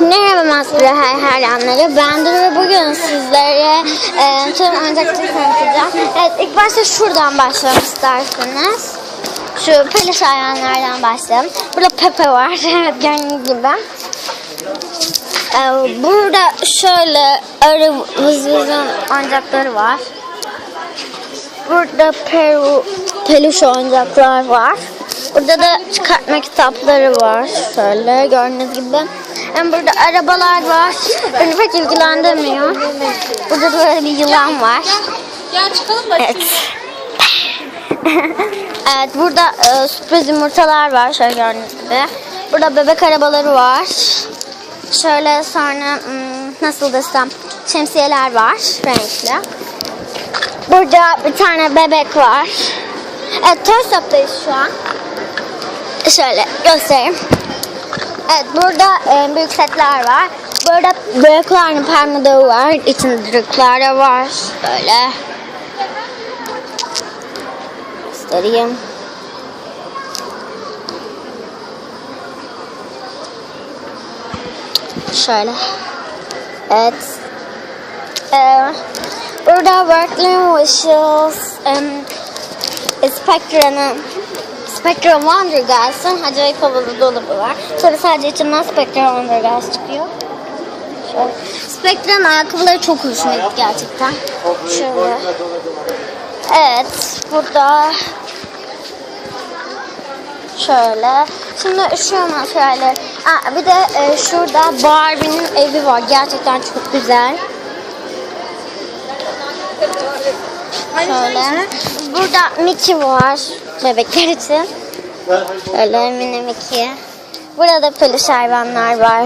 Merhaba maskeli hayranları. Ben Duru ve bugün sizlere e, tüm oyuncakları tanıtacağım. Evet ilk başta şuradan başlayalım isterseniz. Şu peluş hayranlardan başlayalım. Burada Pepe var. Evet gördüğünüz gibi. E, burada şöyle arı vız vızın oyuncakları var. Burada peru, peluş oyuncaklar var. Burada da çıkartma kitapları var. Şöyle gördüğünüz gibi. Hem burada arabalar var. Beni pek ilgilendirmiyor. Burada da böyle bir yılan var. Ya çıkalım da Evet. evet burada e, sürpriz yumurtalar var. Şöyle gördüğünüz gibi. Burada bebek arabaları var. Şöyle sonra hmm, nasıl desem şemsiyeler var renkli. Burada bir tane bebek var. Evet Toy Shop'tayız şu an. Şöyle göstereyim. Evet burada e, büyük setler var. Burada Drakular'ın parmağı var. İçinde da var. Böyle. Göstereyim. Şöyle. Evet. Ee, burada Workling Wishes um, Spectra'nın Spectra Wonder Girls'ın acayip havalı dolabı var. Tabi sadece içinden Spectra Wonder Girls çıkıyor. Şöyle. Spectra'nın ayakkabıları çok hoşuma gitti gerçekten. Şöyle. Evet. Burada Şöyle. Şimdi şu şöyle. Aa, bir de e, şurada Barbie'nin evi var. Gerçekten çok güzel. Şöyle. Burada Mickey var. Bebekler için. Şöyle mini Mickey. Burada peluş hayvanlar var.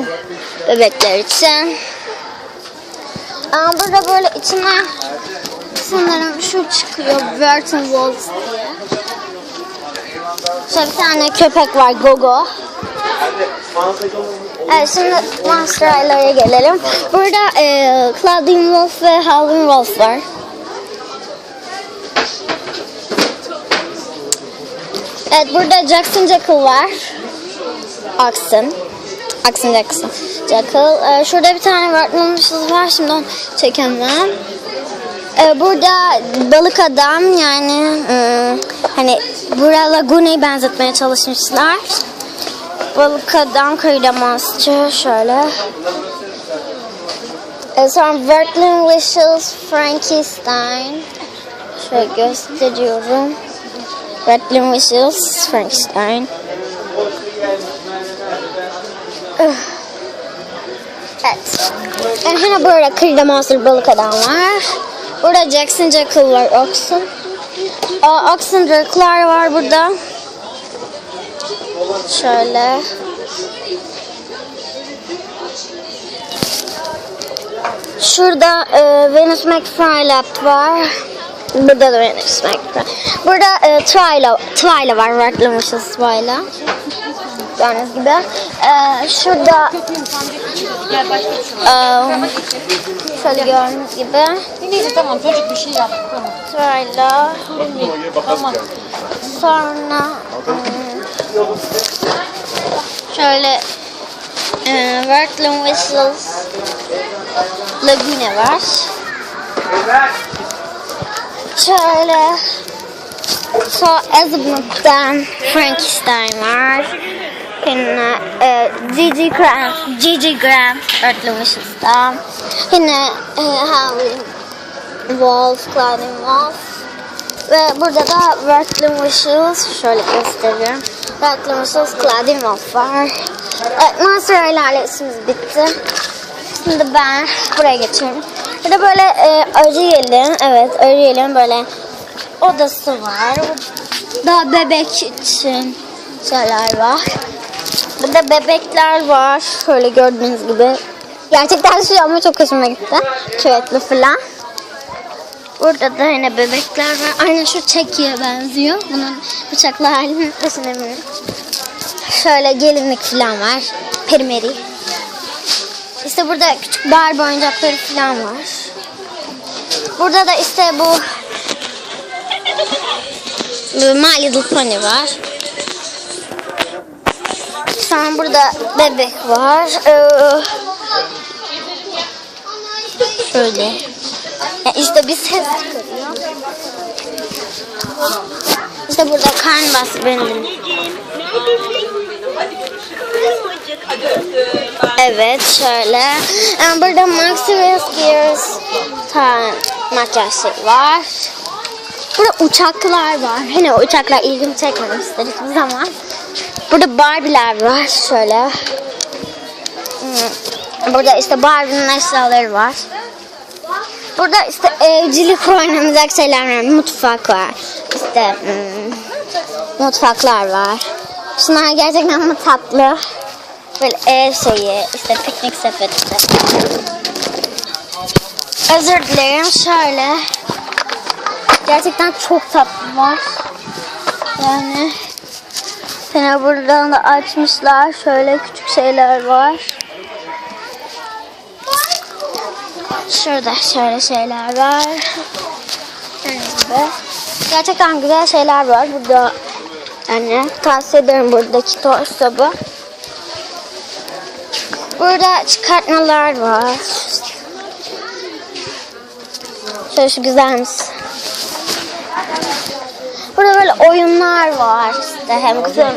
Bebekler için. Aa, burada böyle içine sanırım şu çıkıyor. Burton Walls diye. Şöyle bir tane köpek var Gogo. Evet şimdi Monster'lara gelelim. Burada e, Claudine Wolf ve Howlin' Wolf var. Evet burada Jackson Jackal var. Oxen. Oxen Jackson. Jackal. Ee, şurada bir tane vartmamışız var. Şimdi onu çekemem. Ee, burada balık adam yani ım, hani Bura Lagoona'yı benzetmeye çalışmışlar. Balık adam kıyıda monster şöyle. Ee, sonra Verkling Wishes Frankenstein. Şöyle gösteriyorum. Verkling Wishes Frankenstein. Evet. Yani yine böyle kıyıda monster adam var. Burada Jackson Jackal var Oxen. Aa, Oxen Drake'lar var burada. Şöyle. Şurada e, Venus McFarlane var. Burada da Venus McFarlane. Burada e, Twyla, Twyla var. Rattlamışız Twyla. Gördüğünüz gibi. E, şurada e, şöyle gördüğünüz gibi. Neyse tamam çocuk bir şey yaptı tamam. Twyla. Tamam. Sonra hmm, şöyle e, Workland Whistles Lagune var. Şöyle So Azabut'tan Frankenstein var. Yine e, Gigi Grant, Gigi Grant Workland Whistles'tan. Yine e, Howlin' Wolf, Claudine Wolf. Ve burada da Workland Wishes şöyle gösteriyorum. Workland Wishes Claudine Wolf var. Evet, Monster ilerlesimiz bitti. Şimdi ben buraya geçiyorum. Burada böyle e, Ariel'in, evet Ariel'in böyle odası var. Daha bebek için şeyler var. Burada bebekler var. Şöyle gördüğünüz gibi. Gerçekten şey ama çok hoşuma gitti. Küvetli falan. Burada da yine bebekler var. Aynen şu çekiye benziyor. Bunun bıçaklı halini düşünebilirim. Şöyle gelinlik falan var. Perimeri. İşte burada küçük Barbie oyuncakları falan var. Burada da işte bu My Little Pony var. Sonra burada bebek var. Ee, şöyle. Ya işte bir ses çıkarıyor. İşte burada karnbas benim. Evet şöyle. Yani burada Maxi ve Gears tane makyaj şey var. Burada uçaklar var. Hani o uçaklar ilgimi çekmemiştir hiçbir zaman. Burada Barbie'ler var şöyle. Hmm. Burada işte Barbie'nin eşyaları var. Burada işte evcilik oynanacak şeyler var. Mutfak var. İşte hmm, mutfaklar var. Şunlar gerçekten ama tatlı. Böyle ev şeyi, işte piknik sepeti. Özür dilerim şöyle. Gerçekten çok tatlı var. Yani Seni buradan da açmışlar. Şöyle küçük şeyler var. Şurada şöyle şeyler var. Gibi. Gerçekten güzel şeyler var burada. Yani tavsiye ederim buradaki toy stop'u. Burada çıkartmalar var. Şöyle şu güzelmiş. Burada böyle oyunlar var işte hem kız hem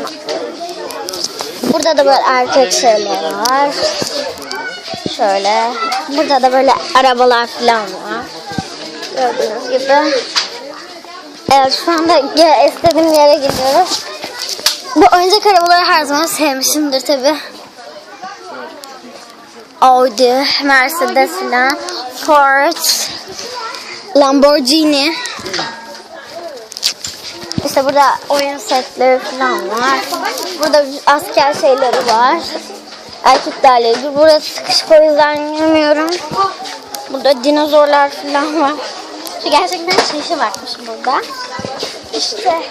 Burada da böyle erkek şeyler var. Şöyle. Burada da böyle arabalar falan var. Gördüğünüz gibi. Evet şu anda istediğim yere gidiyoruz. Bu oyuncak arabaları her zaman sevmişimdir tabi. Audi, Mercedes falan, Ford, Lamborghini. İşte burada oyun setleri falan var. Burada asker şeyleri var. Erkeklerle ilgili. Burası sıkışık o yüzden giremiyorum. Burada dinozorlar falan var. Şu gerçekten şişi varmış burada. İşte.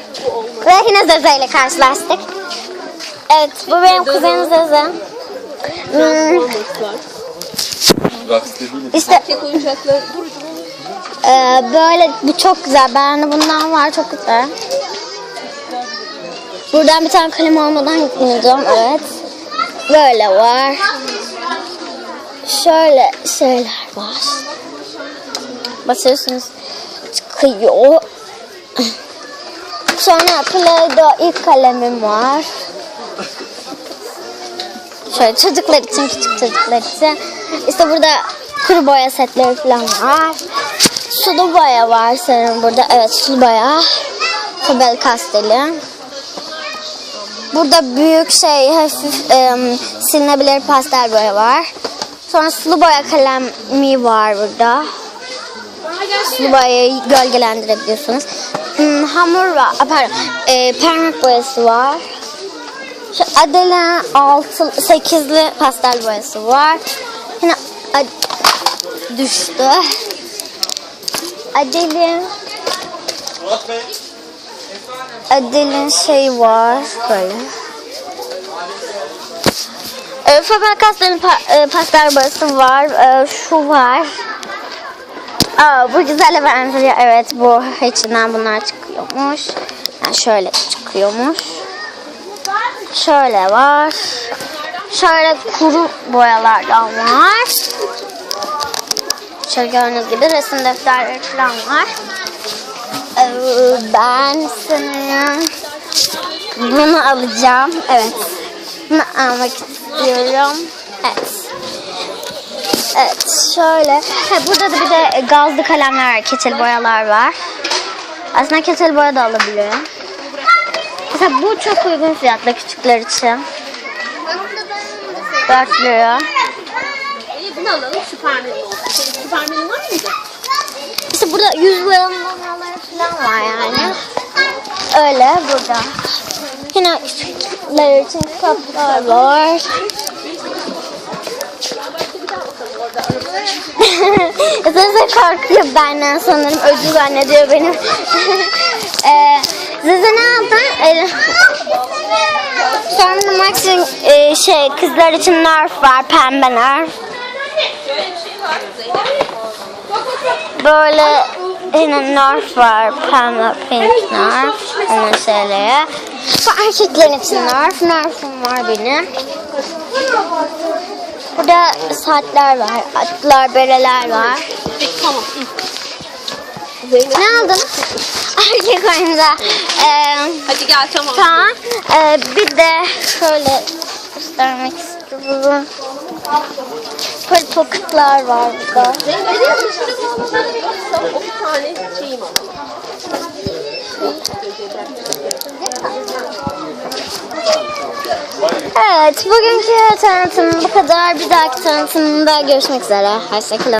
Ve yine Zeze ile karşılaştık. Evet bu benim kuzenim Zeze. Hmm, işte oyuncaklar. Ee, böyle bu çok güzel. Ben de bundan var çok güzel. Buradan bir tane kalem almadan gitmeyeceğim. Evet. Böyle var. Şöyle şeyler var. Basıyorsunuz çıkıyor. Sonra Play-Doh ilk kalemim var. Şöyle çocuklar için, küçük çocuklar için. İşte burada kuru boya setleri falan var. Sulu boya var senin burada. Evet sulu boya. Faber Castell. Burada büyük şey hafif em, silinebilir pastel boya var. Sonra sulu boya kalemi var burada. Sulu boyayı gölgelendirebiliyorsunuz. Hmm, hamur var. Pardon. e, parmak boyası var. Şu Adele 6 8'li pastel boyası var. Yine düştü. Adele'in Adele'in şey var böyle. E, Faber Castell'in pa- e, pastel boyası var. E, şu var. Aa, bu güzele benziyor. Evet bu içinden bunlar çıkıyormuş. Yani şöyle çıkıyormuş. Şöyle var. Şöyle kuru boyalardan var. Şöyle gördüğünüz gibi resim defterleri falan var. Ee, Ben sanırım bunu alacağım. Evet. Bunu almak istiyorum. Evet. Evet şöyle. Ha, burada da bir de gazlı kalemler. Keçeli boyalar var. Aslında keçeli boya da alabiliyorum. Mesela bu çok uygun fiyatla küçükler için. 4 lira. İyi bunu alalım. Süper menü olsun. Senin süper menü var mıydı? İşte burada yüz boyamaları falan var yani. Öyle burada. Yine küçükler için kaplar var. Zeze korkuyor benden sanırım. Öcü zannediyor benim. ee, Zeze ne aldın? Ee, Sonra Max'in e, şey kızlar için nerf var. Pembe nerf. Böyle Yine Nerf var. Pembe pink Nerf. Onun şeyleri. Bu erkeklerin için Nerf. Nerf'im var benim. Burada saatler var. Atlar, bereler var. Tamam. Ne aldın? Erkek oyunda. Ee, Hadi gel tamam. tamam. Ee, bir de şöyle göstermek istiyorum. Böyle pocketlar var burada. Bir tane şeyim ama. Evet, bugünkü tanıtım bu kadar. Bir dahaki tanıtımda görüşmek üzere. Hoşçakalın.